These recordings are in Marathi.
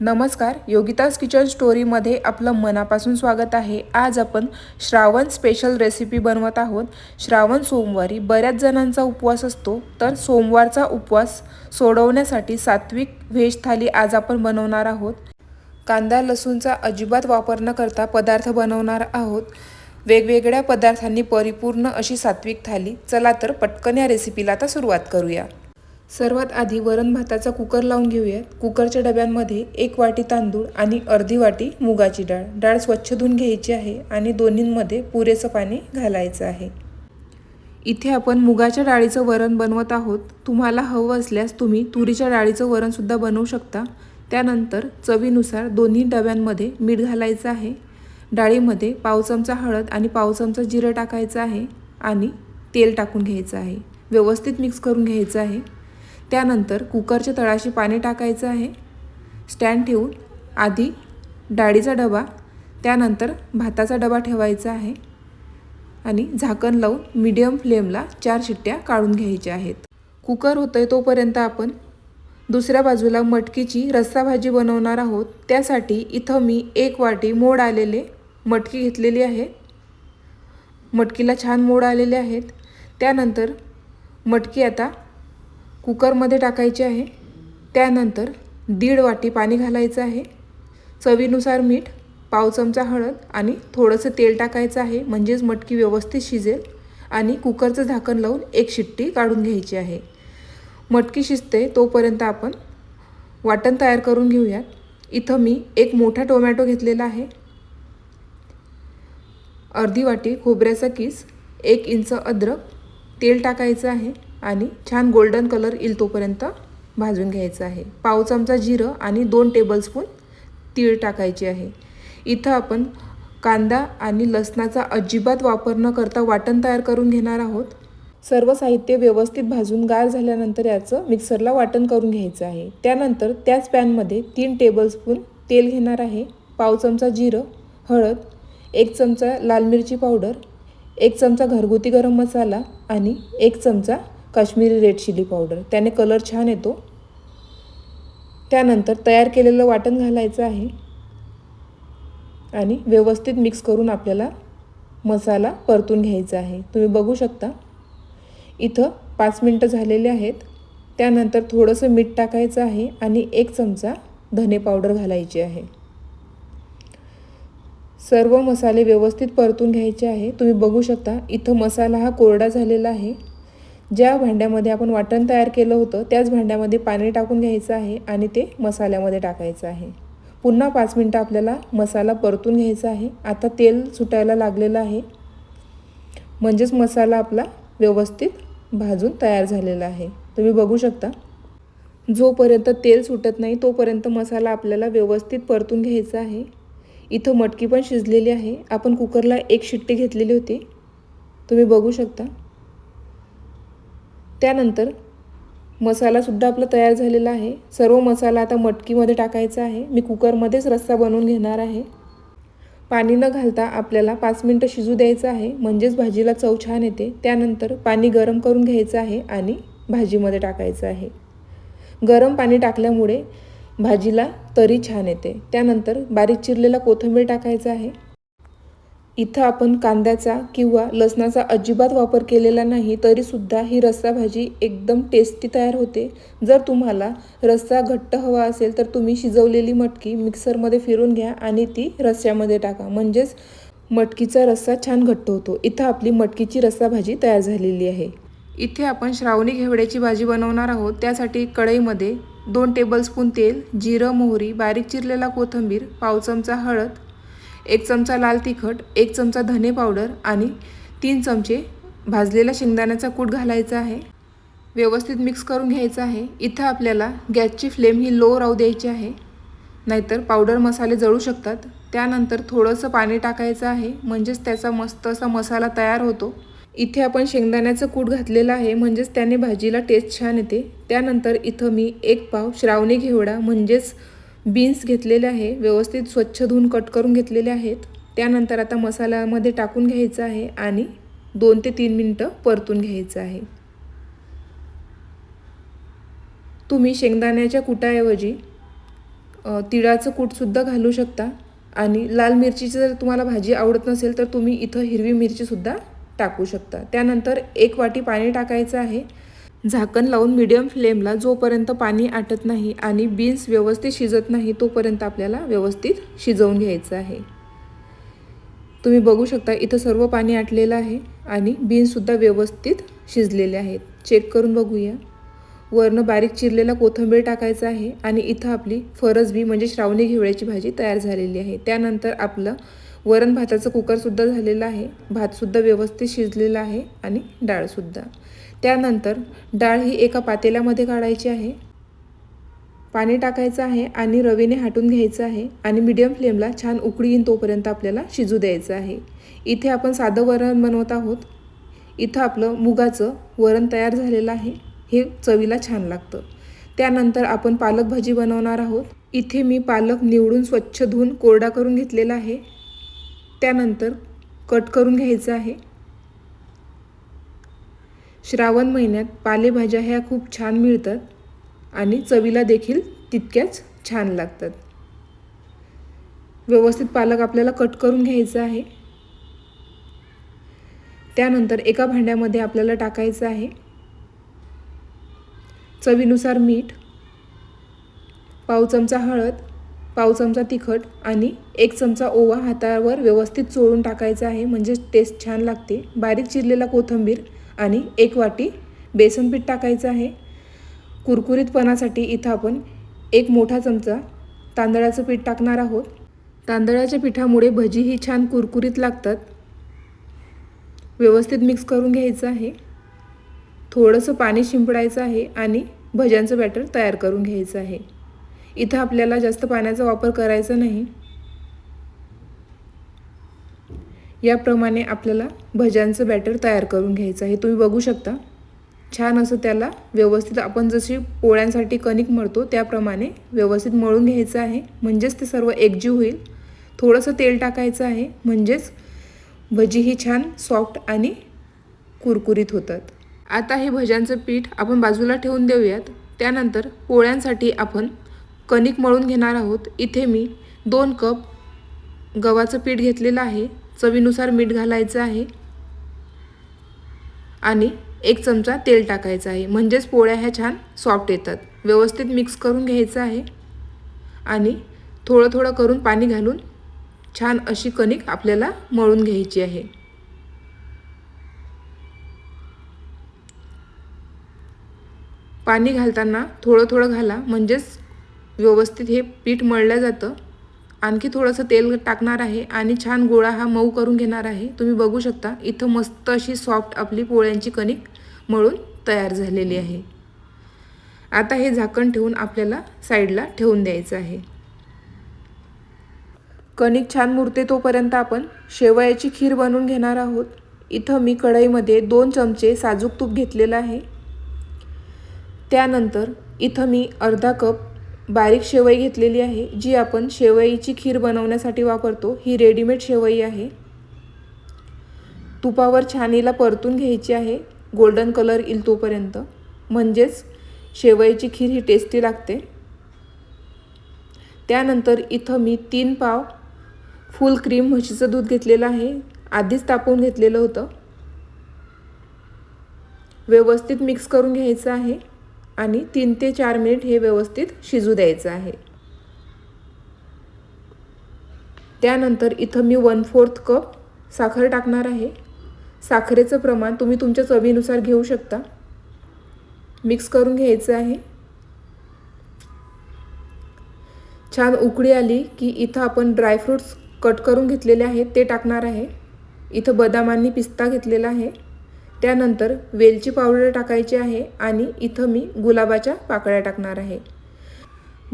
नमस्कार योगिताज किचन स्टोरीमध्ये आपलं मनापासून स्वागत आहे. आज आपण श्रावण स्पेशल रेसिपी बनवत आहोत. श्रावण सोमवारी बऱ्याच जणांचा उपवास असतो. तर सोमवारचा उपवास सोडवण्यासाठी सात्विक व्हेज थाली आज आपण बनवणार आहोत. कांदा लसूणचा अजिबात वापर न करता पदार्थ बनवणार आहोत. वेगवेगळ्या पदार्थांनी परिपूर्ण अशी सात्विक थाली. चला तर पटकन या रेसिपीला आता सुरुवात करूया. सर्वात आधी वरण भाताचा कुकर लावून घेऊयात. कुकरच्या डब्यांमध्ये एक वाटी तांदूळ आणि अर्धी वाटी मुगाची डाळ. डाळ स्वच्छ धुवून घ्यायची आहे आणि दोन्हींमध्ये पुरेसं पाणी घालायचं आहे. इथे आपण मुगाच्या डाळीचं वरण बनवत आहोत. तुम्हाला हवं असल्यास तुम्ही तुरीच्या डाळीचं वरणसुद्धा बनवू शकता. त्यानंतर चवीनुसार दोन्ही डब्यांमध्ये मीठ घालायचं आहे. डाळीमध्ये पाव चमचा हळद आणि पाव चमचा जिरं टाकायचं आहे आणि तेल टाकून घ्यायचं आहे. व्यवस्थित मिक्स करून घ्यायचं आहे. त्यानंतर कुकरच्या तळाशी पाणी टाकायचं आहे. स्टँड ठेवून आधी डाळीचा डबा त्यानंतर भाताचा डबा ठेवायचा आहे आणि झाकण लावून मीडियम फ्लेमला चार शिट्ट्या काढून घ्यायच्या आहेत. कुकर होतं आहे तोपर्यंत आपण दुसऱ्या बाजूला मटकीची रस्सा भाजी बनवणार आहोत. त्यासाठी इथं मी एक वाटी मोड आलेले मटकी घेतलेली आहे. मटकीला छान मोड आलेले आहेत. त्यानंतर मटकी आता कुकरमध्ये टाकायची आहे. त्यानंतर दीड वाटी पाणी घालायचं आहे. चवीनुसार मीठ पाव चमचा हळद आणि थोडंसं तेल टाकायचं आहे. म्हणजेच मटकी व्यवस्थित शिजेल आणि कुकरचं झाकण लावून एक शिट्टी काढून घ्यायची आहे. मटकी शिजते तोपर्यंत आपण वाटण तयार करून घेऊयात. इथं मी एक मोठा टोमॅटो घेतलेला आहे. अर्धी वाटी खोबऱ्याचा किस एक इंच अद्रक तेल टाकायचं आहे. आणि छान गोल्डन कलर येईल तोपर्यंत भाजून घ्यायचं आहे. पाव चमचा जिरं आणि दोन टेबलस्पून तीळ टाकायची आहे. इथं आपण कांदा आणि लसणाचा अजिबात वापर न करता वाटण तयार करून घेणार आहोत. सर्व साहित्य व्यवस्थित भाजून गार झाल्यानंतर याचं मिक्सरला वाटण करून घ्यायचं आहे. त्यानंतर त्याच पॅनमध्ये तीन टेबलस्पून तेल घेणार आहे. पाव चमचा जिरं हळद एक चमचा लाल मिरची पावडर एक चमचा घरगुती गरम मसाला आणि एक चमचा काश्मीरी रेड चिली पावडर. त्याने कलर छान येतो. त्यानंतर तयार केलेलं वाटण घालायचं आहे. आणि व्यवस्थित मिक्स करून आपल्याला मसाला परतून घ्यायचा आहे. तुम्ही बघू शकता. इथं पाच मिनटं झालेले आहेत. त्यानंतर थोडंसं मीठ टाकायचं आहे आणि एक चमचा धने पावडर घालायची आहे. सर्व मसाले व्यवस्थित परतून घ्यायचे आहे. तुम्ही बघू शकता इथं मसाला हा कोरडा झालेला आहे. ज्या भांड्यामध्ये आपण वाटण तयार केलं होतं त्याच भांड्यामध्ये पाणी टाकून घ्यायचं आहे आणि ते मसाल्यामध्ये टाकायचं आहे. पुन्हा पाच मिनटं आपल्याला मसाला परतून घ्यायचा आहे. आता तेल सुटायला लागलेलं आहे. म्हणजेच मसाला आपला व्यवस्थित भाजून तयार झालेला आहे. तुम्ही बघू शकता. जोपर्यंत तेल सुटत नाही तोपर्यंत मसाला आपल्याला व्यवस्थित परतून घ्यायचा आहे. इथं मटकी पण शिजलेली आहे. आपण कुकरला एक शिट्टी घेतलेली होती. तुम्ही बघू शकता. त्यानंतर मसालासुद्धा आपला तयार झालेला आहे. सर्व मसाला आता मटकीमध्ये टाकायचा आहे. मी कुकरमध्येच रस्सा बनवून घेणार आहे. पाणी न घालता आपल्याला पाच मिनटं शिजू द्यायचं आहे. म्हणजेच भाजीला चव छान येते. त्यानंतर पाणी गरम करून घ्यायचं आहे आणि भाजीमध्ये टाकायचं आहे. गरम पाणी टाकल्यामुळे भाजीला तरी छान येते. त्यानंतर बारीक चिरलेला कोथिंबीर टाकायचा आहे. इथं आपण कांद्याचा किंवा लसणाचा अजिबात वापर केलेला नाही तरीसुद्धा ही रस्सा भाजी एकदम टेस्टी तयार होते. जर तुम्हाला रस्सा घट्ट हवा असेल तर तुम्ही शिजवलेली मटकी मिक्सरमध्ये फिरून घ्या आणि ती रस्स्यामध्ये टाका. म्हणजेच मटकीचा रस्सा छान घट्ट होतो. इथं आपली मटकीची रस्सा भाजी तयार झालेली आहे. इथे आपण श्रावणी घेवड्याची भाजी बनवणार आहोत. त्यासाठी कढईमध्ये दोन टेबलस्पून तेल जिरं मोहरी बारीक चिरलेला कोथिंबीर पाव चमचा हळद एक चमचा लाल तिखट एक चमचा धने पावडर आणि तीन चमचे भाजलेला शेंगदाण्याचा कूट घालायचा आहे. व्यवस्थित मिक्स करून घ्यायचं आहे. इथं आपल्याला गॅसची फ्लेम ही लो राहू द्यायची आहे. नाहीतर पावडर मसाले जळू शकतात. त्यानंतर थोडंसं पाणी टाकायचं आहे. म्हणजेच त्याचा मस्त असा मसाला तयार होतो. इथे आपण शेंगदाण्याचं कूट घातलेलं आहे. म्हणजेच त्याने भाजीला टेस्ट छान येते. त्यानंतर इथं मी एक पाव श्रावणी घेवडा म्हणजेच बीन्स घेतलेले आहे व्यवस्थित स्वच्छ धुवून कट करून घेतलेले आहेत. त्यानंतर आता मसाल्यामध्ये टाकून घ्यायचं आहे आणि दोन ते तीन मिनटं परतून घ्यायचं आहे. तुम्ही शेंगदाण्याच्या कुटाऐवजी तिळाचं कूटसुद्धा घालू शकता आणि लाल मिरचीची जर तुम्हाला भाजी आवडत नसेल तर तुम्ही इथं हिरवी मिरचीसुद्धा टाकू शकता. त्यानंतर एक वाटी पाणी टाकायचं आहे. झाकण लावून मीडियम फ्लेमला जोपर्यंत पाणी आटत नाही आणि बीन्स व्यवस्थित शिजत नाही तोपर्यंत आपल्याला व्यवस्थित शिजवून घ्यायचं आहे. तुम्ही बघू शकता इथं सर्व पाणी आटलेलं आहे आणि बीन्ससुद्धा व्यवस्थित शिजलेले आहेत. चेक करून बघूया. वरनं बारीक चिरलेला कोथिंबीर टाकायचा आहे आणि इथं आपली फरसबी म्हणजे श्रावणी घेवळ्याची भाजी तयार झालेली आहे. त्यानंतर आपलं वरण भाताचं कुकरसुद्धा झालेलं आहे. भातसुद्धा व्यवस्थित शिजलेला आहे आणि डाळसुद्धा त्यानंतर डाळ ही एका पातेल्यामध्ये काढायची आहे. पाणी टाकायचं आहे आणि रवीने हाटून घ्यायचं आहे आणि मीडियम फ्लेमला छान उकळी येईन तोपर्यंत आपल्याला शिजू द्यायचं आहे. इथे आपण साधं वरण बनवत आहोत. इथं आपलं मुगाचं वरण तयार झालेलं आहे. हे चवीला छान लागतं. त्यानंतर आपण पालक भाजी बनवणार आहोत. इथे मी पालक निवडून स्वच्छ धुवून कोरडा करून घेतलेला आहे. त्यानंतर कट करून घ्यायचं आहे. श्रावण महिन्यात पालेभाज्या ह्या खूप छान मिळतात आणि चवीला देखील तितक्याच छान लागतात. व्यवस्थित पालक आपल्याला कट करून घ्यायचं आहे. त्यानंतर एका भांड्यामध्ये आपल्याला टाकायचं आहे. चवीनुसार मीठ पाव चमचा हळद पाव चमचा तिखट आणि एक चमचा ओवा हातावर व्यवस्थित चोळून टाकायचा आहे. म्हणजे टेस्ट छान लागते. बारीक चिरलेला कोथिंबीर आणि एक वाटी बेसन पीठ टाकायचं आहे. कुरकुरीतपणासाठी इथं आपण एक मोठा चमचा तांदळाचं पीठ टाकणार आहोत. तांदळाच्या पिठामुळे भजी ही छान कुरकुरीत लागतात. व्यवस्थित मिक्स करून घ्यायचं आहे. थोडंसं पाणी शिंपडायचं आहे आणि भज्यांचं बॅटर तयार करून घ्यायचं आहे. इथं आपल्याला जास्त पाण्याचा वापर करायचा नाही. याप्रमाणे आपल्याला भज्यांचं बॅटर तयार करून घ्यायचं आहे. तुम्ही बघू शकता. छान असं त्याला व्यवस्थित आपण जशी पोळ्यांसाठी कणिक मळतो त्याप्रमाणे व्यवस्थित मळून घ्यायचं आहे. म्हणजेच ते सर्व एकजीव होईल. थोडंसं तेल टाकायचं आहे. म्हणजेच भजी ही छान सॉफ्ट आणि कुरकुरीत होतात. आता हे भज्यांचं पीठ आपण बाजूला ठेवून देऊयात. त्यानंतर पोळ्यांसाठी आपण कणिक मळून घेणार आहोत. इथे मी दोन कप गव्हाचं पीठ घेतलेलं आहे. चवीनुसार मीठ घालायचं आहे. आणि एक चमचा तेल टाकायचं आहे. म्हणजेच पोळ्या ह्या छान सॉफ्ट येतात. व्यवस्थित मिक्स करून घ्यायचं आहे. आणि थोडं थोडं करून पाणी घालून छान अशी कणिक आपल्याला मळून घ्यायची आहे. पाणी घालताना थोडं थोडं घाला. म्हणजेच व्यवस्थित हे पीठ मळलं जातं. आणखी थोडंसं तेल टाकणार आहे आणि छान गोळा हा मऊ करून घेणार आहे. तुम्ही बघू शकता इथं मस्त अशी सॉफ्ट आपली पोळ्यांची कणिक मळून तयार झालेली आहे. आता हे झाकण ठेवून आपल्याला साईडला ठेवून द्यायचं आहे. कणिक छान मुरते तोपर्यंत आपण शेवयाची खीर बनवून घेणार आहोत. इथं मी कढईमध्ये दोन चमचे साजूक तूप घेतलेलं आहे. त्यानंतर इथं मी अर्धा कप बारीक शेवई घेतलेली आहे जी आपण शेवईची खीर बनवण्यासाठी वापरतो. ही रेडीमेड शेवई आहे. तुपावर छानीला परतून घ्यायची आहे. गोल्डन कलर येईल तोपर्यंत. म्हणजेच शेवईची खीर ही टेस्टी लागते. त्यानंतर इथं मी तीन पाव फुल क्रीम म्हशीचं दूध घेतलेलं आहे. आधीच तापवून घेतलेलं होतं. व्यवस्थित मिक्स करून घ्यायचं आहे. आणि तीन ते चार मिनिट हे व्यवस्थित शिजू द्यायचं आहे. त्यानंतर इथं मी वन फोर्थ कप साखर टाकणार आहे. साखरेचं प्रमाण तुम्ही तुमच्या चवीनुसार घेऊ शकता. मिक्स करून घ्यायचं आहे. छान उकळी आली की इथं आपण ड्रायफ्रूट्स कट करून घेतलेले आहेत ते टाकणार आहे. इथं बदामांनी पिस्ता घेतलेला आहे. त्यानंतर वेलची पावडर टाकायची आहे आणि इथं मी गुलाबाच्या पाकळ्या टाकणार आहे.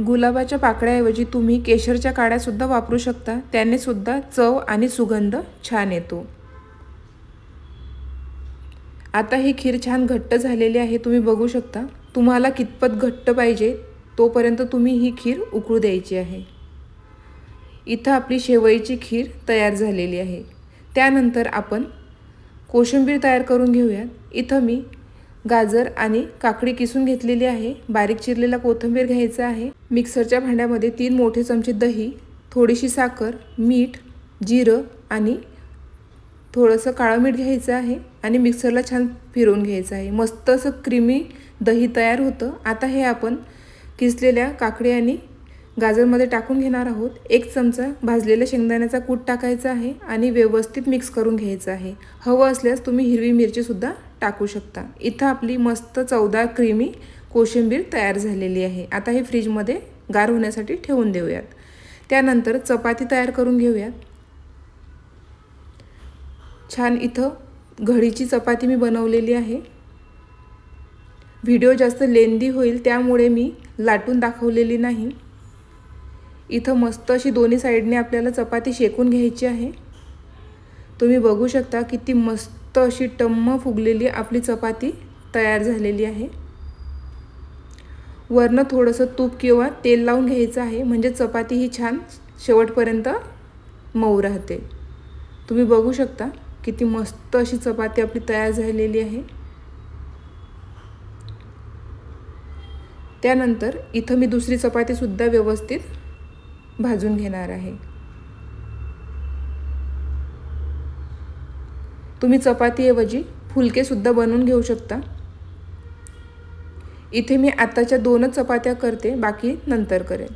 गुलाबाच्या पाकळ्याऐवजी तुम्ही केशरच्या काड्यासुद्धा वापरू शकता. त्याने सुद्धा चव आणि सुगंध छान येतो. आता ही खीर छान घट्ट झालेली आहे तुम्ही बघू शकता. तुम्हाला कितपत घट्ट पाहिजे तोपर्यंत तुम्ही ही खीर उकळू द्यायची आहे. इथं आपली शेवईची खीर तयार झालेली आहे. त्यानंतर आपण कोशिंबीर तयार करून घेऊयात. इथं मी गाजर आणि काकडी किसून घेतलेली आहे. बारीक चिरलेला कोथिंबीर घ्यायचा आहे. मिक्सरच्या भांड्यामध्ये तीन मोठे चमचे दही थोडीशी साखर मीठ जिरं आणि थोडंसं काळं मीठ घ्यायचं आहे आणि मिक्सरला छान फिरवून घ्यायचं आहे. मस्त असं क्रीमी दही तयार होतं. आता हे आपण किसलेल्या काकडी आणि गाजरमध्ये टाकून घेणार आहोत. एक चमचा भाजलेल्या शेंगदाण्याचा कूट टाकायचा आहे आणि व्यवस्थित मिक्स करून घ्यायचं आहे. हवं असल्यास तुम्ही हिरवी मिरचीसुद्धा टाकू शकता. इथं आपली मस्त चवदार क्रीमी कोशिंबीर तयार झालेली आहे. आता हे फ्रीजमध्ये गार होण्यासाठी ठेवून देऊयात. त्यानंतर चपाती तयार करून घेऊयात. छान इथं घडीची चपाती मी बनवलेली आहे. व्हिडिओ जास्त लेंदी होईल त्यामुळे मी लाटून दाखवलेली नाही. इथं मस्त अशी दोन्ही साईडने आपल्याला चपाती शेकून घ्यायची आहे. तुम्ही बघू शकता किती मस्त अशी टम्म फुगलेली आपली चपाती तयार झालेली आहे. वरनं थोडंसं तूप किंवा तेल लावून घ्यायचं आहे म्हणजे चपाती ही छान शेवटपर्यंत मऊ राहते. तुम्ही बघू शकता किती मस्त अशी चपाती आपली तयार झालेली आहे. त्यानंतर इथं मी दुसरी चपातीसुद्धा व्यवस्थित भाजून घेणार आहे. तुम्ही चपातीऐवजी फुलकेसुद्धा बनवून घेऊ शकता. इथे मी आत्ताच्या दोनच चपात्या करते बाकी नंतर करेन.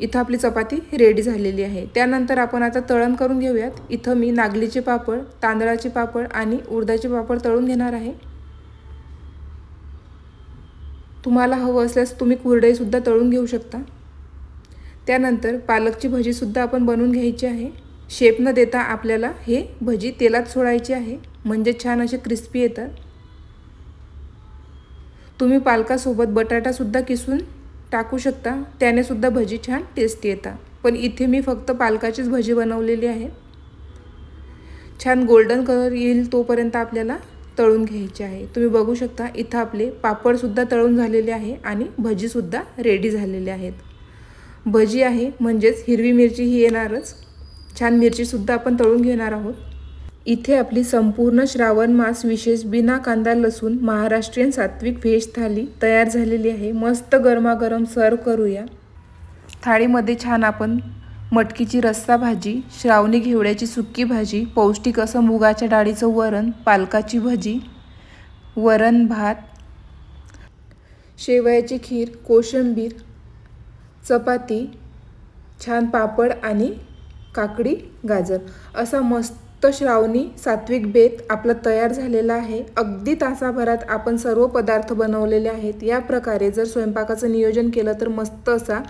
इथं आपली चपाती रेडी झालेली आहे. त्यानंतर आपण आता तळण करून घेऊयात. इथं मी नागलीचे पापड तांदळाचे पापड आणि उडदाचे पापड तळून घेणार आहे. तुम्हाला हवं असल्यास तुम्ही कुरडईसुद्धा तळून घेऊ शकता. त्यानंतर पालकची भजीसुद्धा आपण बनवून घ्यायची आहे. शेप न देता आपल्याला हे भजी तेलात सोडायची आहे. म्हणजे छान असे क्रिस्पी येतात. तुम्ही पालकासोबत बटाटासुद्धा किसून टाकू शकता. त्याने सुद्धा भजी छान टेस्टी येतात. पण इथे मी फक्त पालकाचीच भजी बनवलेली आहे. छान गोल्डन कलर येईल तोपर्यंत आपल्याला तळून घ्यायचे आहे. तुम्ही बघू शकता इथं आपले पापडसुद्धा तळून झालेले आहे आणि भजीसुद्धा रेडी झालेले आहेत. भजी आहे म्हणजेच हिरवी मिरची ही येणारच. छान मिरचीसुद्धा आपण तळून घेणार आहोत. इथे आपली संपूर्ण श्रावण मास विशेष बिना कांदा लसूण महाराष्ट्रीयन सात्विक व्हेज थाली तयार झालेली आहे. मस्त गरमागरम सर्व करूया. थाळीमध्ये छान आपण मटकीची रस्सा भाजी श्रावणी घेवड्याची सुक्की भाजी पौष्टिक असं मुगाच्या डाळीचं वरण पालकाची भजी वरण भात शेवयाची खीर कोशिंबीर चपाती छान पापड आणि काकडी गाजर. असा मस्त श्रावणी सात्विक बेत आपला तयार झालेला आहे. अगदी तासाभरात आपण सर्व पदार्थ बनवलेले आहेत. या प्रकारे जर स्वयंपाकाचं नियोजन केलं तर मस्त असा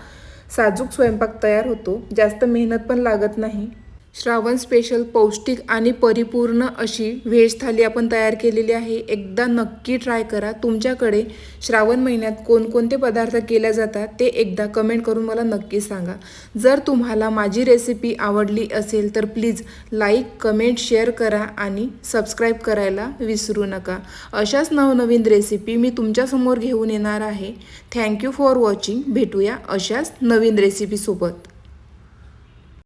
साजूक स्वयंपाक तयार होतो. जास्त मेहनत पण लागत नाही. श्रावण स्पेशल पौष्टिक आणि परिपूर्ण अशी व्हेज थाली आपण तयार केलेली आहे. एकदा नक्की ट्राय करा. तुमच्याकडे श्रावण महिन्यात कोणकोणते पदार्थ केल्या जातात ते एकदा कमेंट करून मला नक्की सांगा. जर तुम्हाला माझी रेसिपी आवडली असेल तर प्लीज लाईक कमेंट शेअर करा आणि सबस्क्राईब करायला विसरू नका. अशाच नवनवीन रेसिपी मी तुमच्यासमोर घेऊन येणार आहे. थँक्यू फॉर वॉचिंग भेटूया अशाच नवीन रेसिपीसोबत